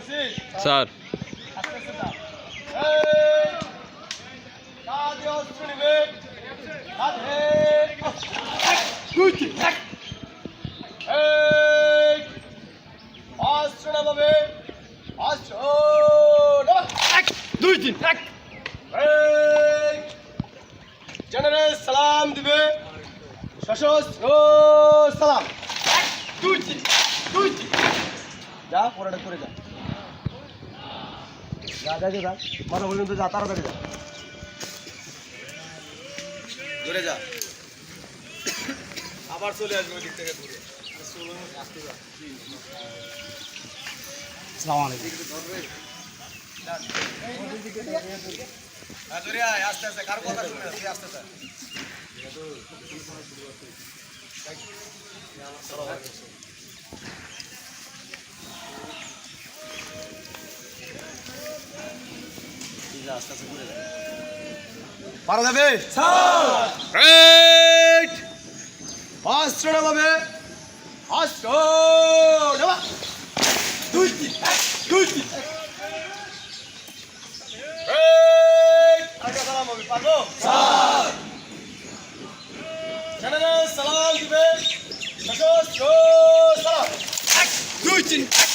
করছিস স্যার আস্তে আস্তে যা এই কাজে অস্ত্র নিবে কাঁধে এক দুই তিন এক এই অস্ত্র নামাবে অস্ত্র নামা এক দুই তিন এক এই জেনারেল সালাম দিবে সশস্ত্র সালাম এক দুই তিন দুই তিন যা পড়াটা করে যা। যা যা যা মাথা পর্যন্ত যা তাড়াতাড়ি যা। ধরে যা। আবার চলে আসবে ওই দিক থেকে ঘুরে। হ্যাঁ আস্তে আস্তে কার কথা শুনে তুই আস্তে। আস্তে আস্তে আস্তে ঘুরে যা পারা যাবে? অস্ত্র নামাবে অস্ত্র নামা দুই তিন দুই সালাম দিবে সালাম দুই তিন এক।